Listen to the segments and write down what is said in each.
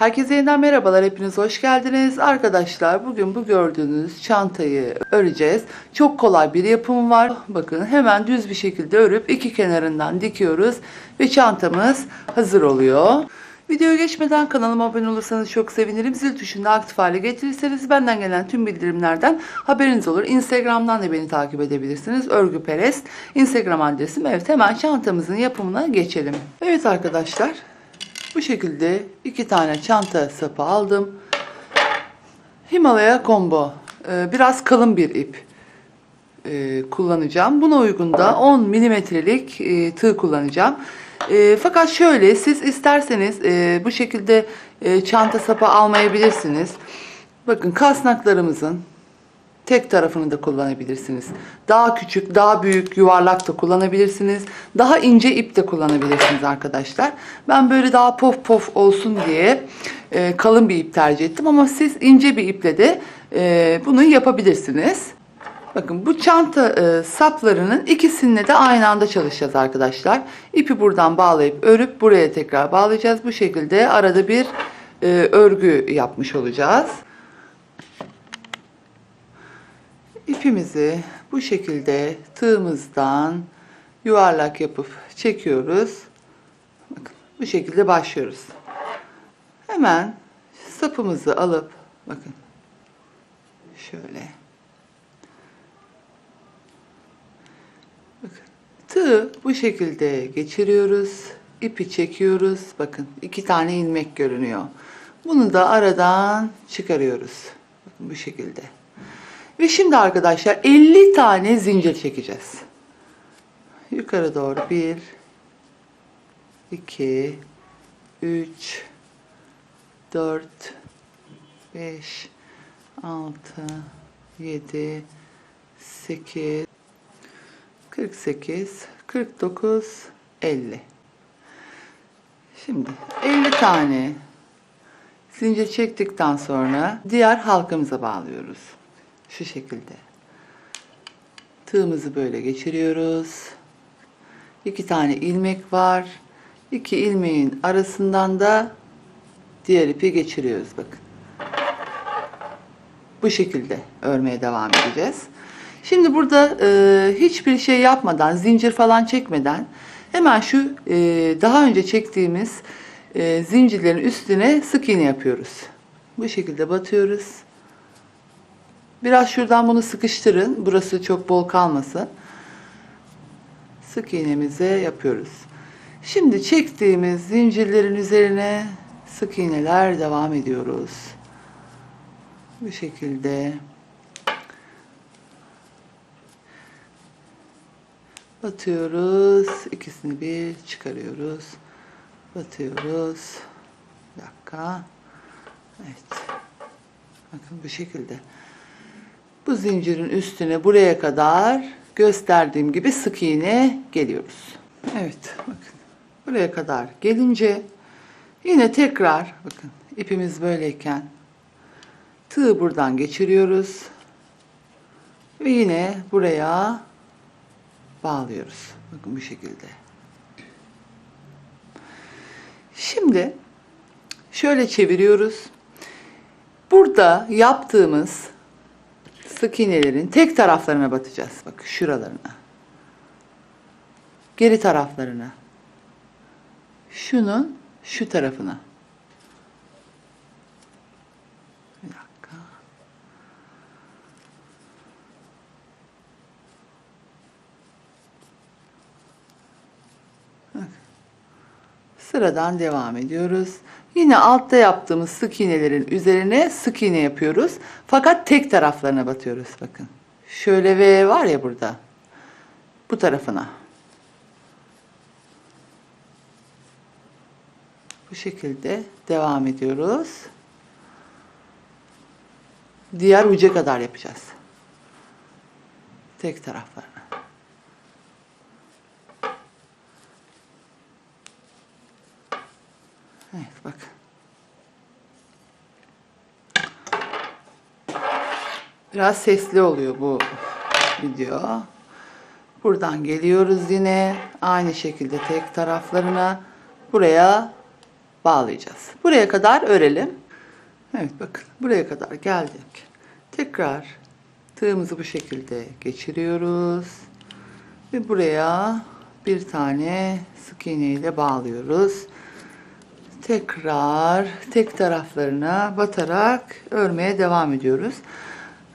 Herkese yeniden merhabalar. Hepiniz hoş geldiniz. Arkadaşlar bugün bu gördüğünüz çantayı öreceğiz. Çok kolay bir yapımı var. Bakın hemen düz bir şekilde örüp iki kenarından dikiyoruz. Ve çantamız hazır oluyor. Videoya geçmeden kanalıma abone olursanız çok sevinirim. Zil tuşunu aktif hale getirirseniz benden gelen tüm bildirimlerden haberiniz olur. Instagram'dan da beni takip edebilirsiniz. Örgü Perest. Instagram adresim. Evet hemen çantamızın yapımına geçelim. Evet arkadaşlar bu şekilde iki tane çanta sapı aldım. Himalaya Combo. Ee, Biraz kalın bir ip e, kullanacağım. Buna uygun da 10 milimetrelik e, tığ kullanacağım. E, fakat şöyle siz isterseniz bu şekilde çanta sapı almayabilirsiniz. Bakın kasnaklarımızın tek tarafını da kullanabilirsiniz. Daha küçük, daha büyük, yuvarlak da kullanabilirsiniz. Daha ince ip de kullanabilirsiniz arkadaşlar. Ben böyle daha pof pof olsun diye e, kalın bir ip tercih ettim. Ama siz ince bir iple de e, bunu yapabilirsiniz. Bakın bu çanta e, saplarının ikisini de aynı anda çalışacağız arkadaşlar. İpi buradan bağlayıp örüp buraya tekrar bağlayacağız. Bu şekilde arada bir e, örgü yapmış olacağız. İpimizi bu şekilde tığımızdan yuvarlak yapıp çekiyoruz. Bakın bu şekilde başlıyoruz. Hemen sapımızı alıp bakın şöyle bakın tığı bu şekilde geçiriyoruz. ipi çekiyoruz. Bakın iki tane ilmek görünüyor. Bunu da aradan çıkarıyoruz. Bakın bu şekilde. Ve şimdi arkadaşlar 50 tane zincir çekeceğiz. Yukarı doğru 1 2 3 4 5 6 7 8 48 49 50 Şimdi 50 tane zincir çektikten sonra diğer halkamıza bağlıyoruz. Şu şekilde. Tığımızı böyle geçiriyoruz. İki tane ilmek var. İki ilmeğin arasından da diğer ipi geçiriyoruz bakın. Bu şekilde örmeye devam edeceğiz. Şimdi burada e, hiçbir şey yapmadan, zincir falan çekmeden hemen şu e, daha önce çektiğimiz e, zincirlerin üstüne sık iğne yapıyoruz. Bu şekilde batıyoruz. Biraz şuradan bunu sıkıştırın. Burası çok bol kalmasın. Sık iğnemize yapıyoruz. Şimdi çektiğimiz zincirlerin üzerine sık iğneler devam ediyoruz. Bu şekilde batıyoruz. İkisini bir çıkarıyoruz. Batıyoruz. Bir dakika. Evet. Bakın bu şekilde. Bu zincirin üstüne buraya kadar gösterdiğim gibi sık iğne geliyoruz. Evet bakın buraya kadar gelince yine tekrar bakın ipimiz böyleyken tığı buradan geçiriyoruz ve yine buraya bağlıyoruz. Bakın bu şekilde. Şimdi şöyle çeviriyoruz. Burada yaptığımız sık iğnelerin tek taraflarına batacağız. Bak şuralarına. Geri taraflarına. Şunun şu tarafına. Bir dakika. Bak. Sıradan devam ediyoruz. Yine altta yaptığımız sık iğnelerin üzerine sık iğne yapıyoruz. Fakat tek taraflarına batıyoruz bakın. Şöyle V var ya burada. Bu tarafına. Bu şekilde devam ediyoruz. Diğer uca kadar yapacağız. Tek taraflarına. Evet bak. Biraz sesli oluyor bu video. Buradan geliyoruz yine aynı şekilde tek taraflarına buraya bağlayacağız. Buraya kadar örelim. Evet bakın buraya kadar geldik. Tekrar tığımızı bu şekilde geçiriyoruz. Ve buraya bir tane sık iğne ile bağlıyoruz. Tekrar tek taraflarına batarak örmeye devam ediyoruz.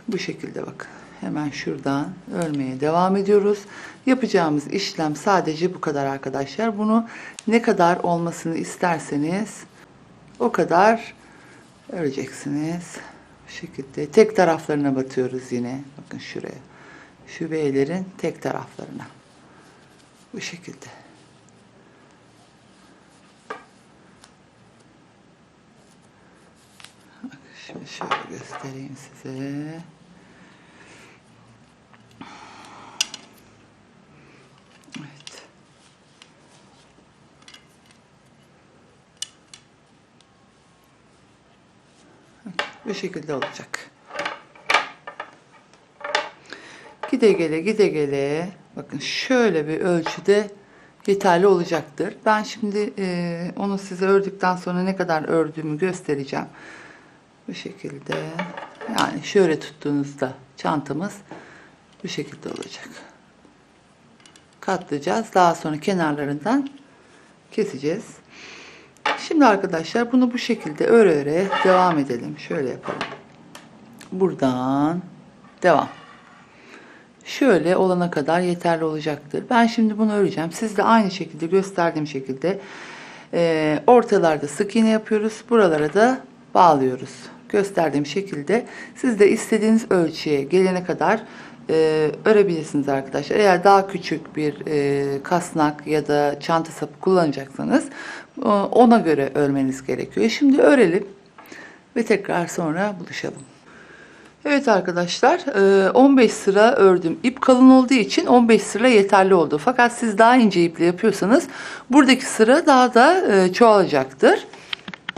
Bu şekilde bakın. Hemen şuradan örmeye devam ediyoruz. Yapacağımız işlem sadece bu kadar arkadaşlar. Bunu ne kadar olmasını isterseniz o kadar öreceksiniz. Bu şekilde tek taraflarına batıyoruz yine. Bakın şuraya. Şu V'lerin tek taraflarına. Bu şekilde. Bak, Şimdi şöyle göstereyim size. Bu şekilde olacak. Gide gele gide gele bakın şöyle bir ölçüde yeterli olacaktır. Ben şimdi e, onu size ördükten sonra ne kadar ördüğümü göstereceğim. Bu şekilde yani şöyle tuttuğunuzda çantamız bu şekilde olacak. Katlayacağız. Daha sonra kenarlarından keseceğiz. Şimdi arkadaşlar bunu bu şekilde öre öre devam edelim. Şöyle yapalım. Buradan devam. Şöyle olana kadar yeterli olacaktır. Ben şimdi bunu öreceğim. Siz de aynı şekilde gösterdiğim şekilde e, ortalarda sık iğne yapıyoruz. Buralara da bağlıyoruz. Gösterdiğim şekilde siz de istediğiniz ölçüye gelene kadar e, örebilirsiniz arkadaşlar. Eğer daha küçük bir e, kasnak ya da çanta sapı kullanacaksanız e, ona göre örmeniz gerekiyor. Şimdi örelim ve tekrar sonra buluşalım. Evet arkadaşlar e, 15 sıra ördüm. İp kalın olduğu için 15 sıra yeterli oldu. Fakat siz daha ince iple yapıyorsanız buradaki sıra daha da e, çoğalacaktır.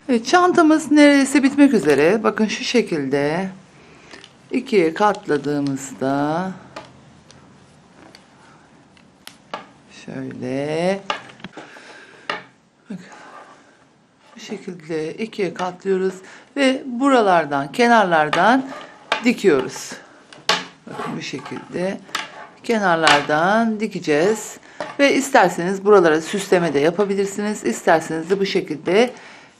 Evet, çantamız neredeyse bitmek üzere. Bakın şu şekilde ikiye katladığımızda şöyle bakın, bu şekilde ikiye katlıyoruz ve buralardan kenarlardan dikiyoruz. Bakın bu şekilde kenarlardan dikeceğiz. Ve isterseniz buralara süsleme de yapabilirsiniz. İsterseniz de bu şekilde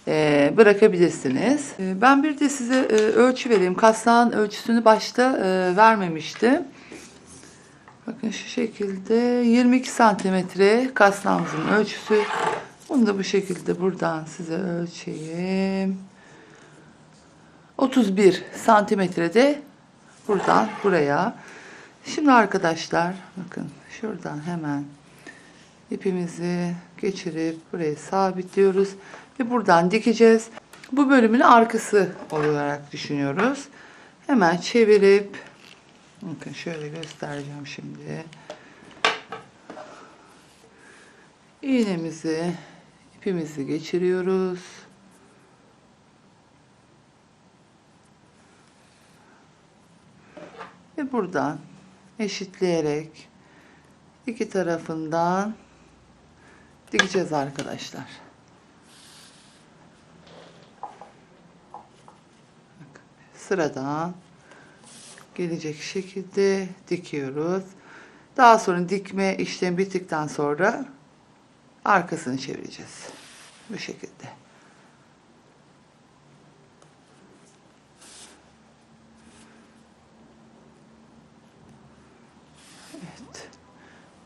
e, bırakabilirsiniz. E, ben bir de size e, ölçü vereyim. Kasnağın ölçüsünü başta e, vermemiştim. Bakın şu şekilde 22 santimetre kasnağımızın ölçüsü. Onu da bu şekilde buradan size ölçeyim. 31 santimetrede buradan buraya. Şimdi arkadaşlar bakın şuradan hemen ipimizi geçirip buraya sabitliyoruz ve buradan dikeceğiz. Bu bölümün arkası olarak düşünüyoruz. Hemen çevirip bakın şöyle göstereceğim şimdi. İğnemizi ipimizi geçiriyoruz. Ve buradan eşitleyerek iki tarafından dikeceğiz arkadaşlar. Sıradan gelecek şekilde dikiyoruz. Daha sonra dikme işlemi bittikten sonra arkasını çevireceğiz. Bu şekilde.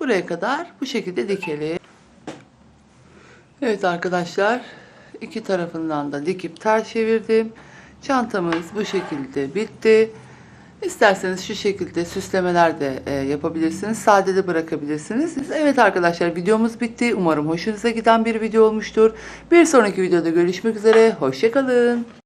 Buraya kadar bu şekilde dikelim. Evet arkadaşlar iki tarafından da dikip ters çevirdim. Çantamız bu şekilde bitti. İsterseniz şu şekilde süslemeler de e, yapabilirsiniz. Sade de bırakabilirsiniz. Evet arkadaşlar videomuz bitti. Umarım hoşunuza giden bir video olmuştur. Bir sonraki videoda görüşmek üzere. Hoşçakalın.